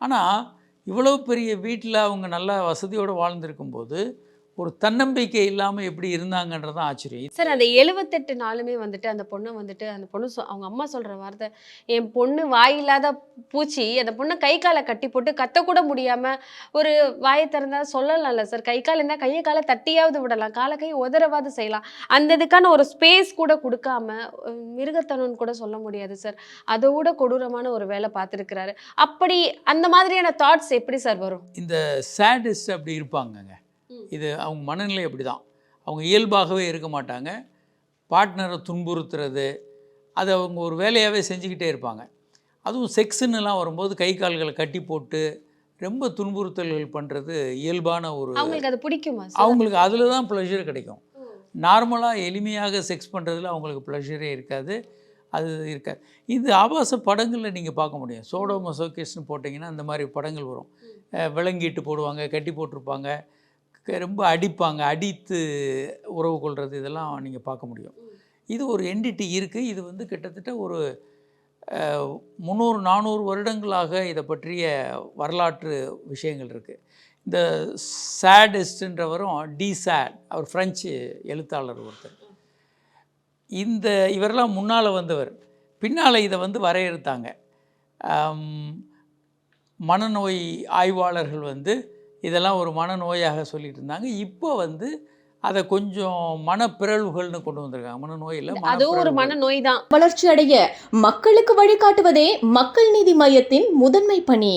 ஆனால் இவ்வளோ பெரிய வீட்டில் அவங்க நல்லா வசதியோடு வாழ்ந்திருக்கும்போது ஒரு தன்னம்பிக்கை இல்லாமல் எப்படி இருந்தாங்கன்றது தான் ஆச்சரியம். சார் அந்த எழுவத்தெட்டு நாளுமே வந்துட்டு அந்த பொண்ணை வந்துட்டு அந்த பொண்ணு சொ- அவங்க அம்மா சொல்ற வார்த்தை என் பொண்ணு வாயில்லாத பூச்சி அந்த பொண்ணை கை காலை கட்டி போட்டு கத்தக்கூட முடியாம ஒரு வாயை திறந்தா சொல்லலாம்ல சார். கை கால் இருந்தால் கையை காலை தட்டியாவது விடலாம் காலை கை உதறவாது செய்யலாம். அந்த இதுக்கான ஒரு ஸ்பேஸ் கூட கொடுக்காம மிருகத்தனம்னு கூட சொல்ல முடியாது சார். அதை விட கொடூரமான ஒரு வேலை பார்த்துருக்கிறாரு. அப்படி அந்த மாதிரியான தாட்ஸ் எப்படி சார் வரும்? இந்த சேடிஸ்ட் அப்படி இருப்பாங்கங்க. இது அவங்க மனநிலை அப்படி தான் அவங்க இயல்பாகவே இருக்க மாட்டாங்க. பார்ட்னரை துன்புறுத்துறது அதை அவங்க ஒரு வேலையாகவே செஞ்சுக்கிட்டே இருப்பாங்க. அதுவும் செக்ஸுன்னுலாம் வரும்போது கை கால்களை கட்டி போட்டு ரொம்ப துன்புறுத்தல்கள் பண்ணுறது இயல்பான ஒரு அவங்களுக்கு அது பிடிக்குமா? அவங்களுக்கு அதில் தான் ப்ளஷர் கிடைக்கும். நார்மலாக எளிமையாக செக்ஸ் பண்ணுறதுல அவங்களுக்கு ப்ளஷரே இருக்காது. அது இருக்காது. இது ஆபாச படங்களில் நீங்கள் பார்க்க முடியும். சோடோ மசோகேஸ்னு போட்டிங்கன்னா அந்த மாதிரி படங்கள் வரும். அஹ் விலங்கிட்டு போடுவாங்க கட்டி போட்டிருப்பாங்க. ரொம்ப அடிப்பாங்க. அடித்து உறவு கொள்வது இதெல்லாம் நீங்கள் பார்க்க முடியும். இது ஒரு என்டிட்டி இருக்குது இது வந்து கிட்டத்தட்ட ஒரு முந்நூறு நானூறு வருடங்களாக இதை பற்றிய வரலாற்று விஷயங்கள் இருக்குது இந்த சேடிஸ்ட்ன்றவரும் டி சேட் அவர் ஃப்ரெஞ்சு எழுத்தாளர் ஒருத்தர். இந்த இவரெல்லாம் முன்னால் வந்தவர். பின்னால் இதை வந்து வரையறுத்தாங்க. மனநோய் ஆய்வாளர்கள் வந்து இதெல்லாம் ஒரு மனநோயாக சொல்லிட்டு இருந்தாங்க. இப்போ வந்து அதை கொஞ்சம் மனப்பிறழ்வுகள்னு கொண்டு வந்திருக்காங்க. மனநோய் இல்லை அதுவும் ஒரு மனப்பிறழ்வுகள். மன நோய் தான். வளர்ச்சி அடைய மக்களுக்கு வழிகாட்டுவதே மக்கள் நீதி மையத்தின் முதன்மை பணி.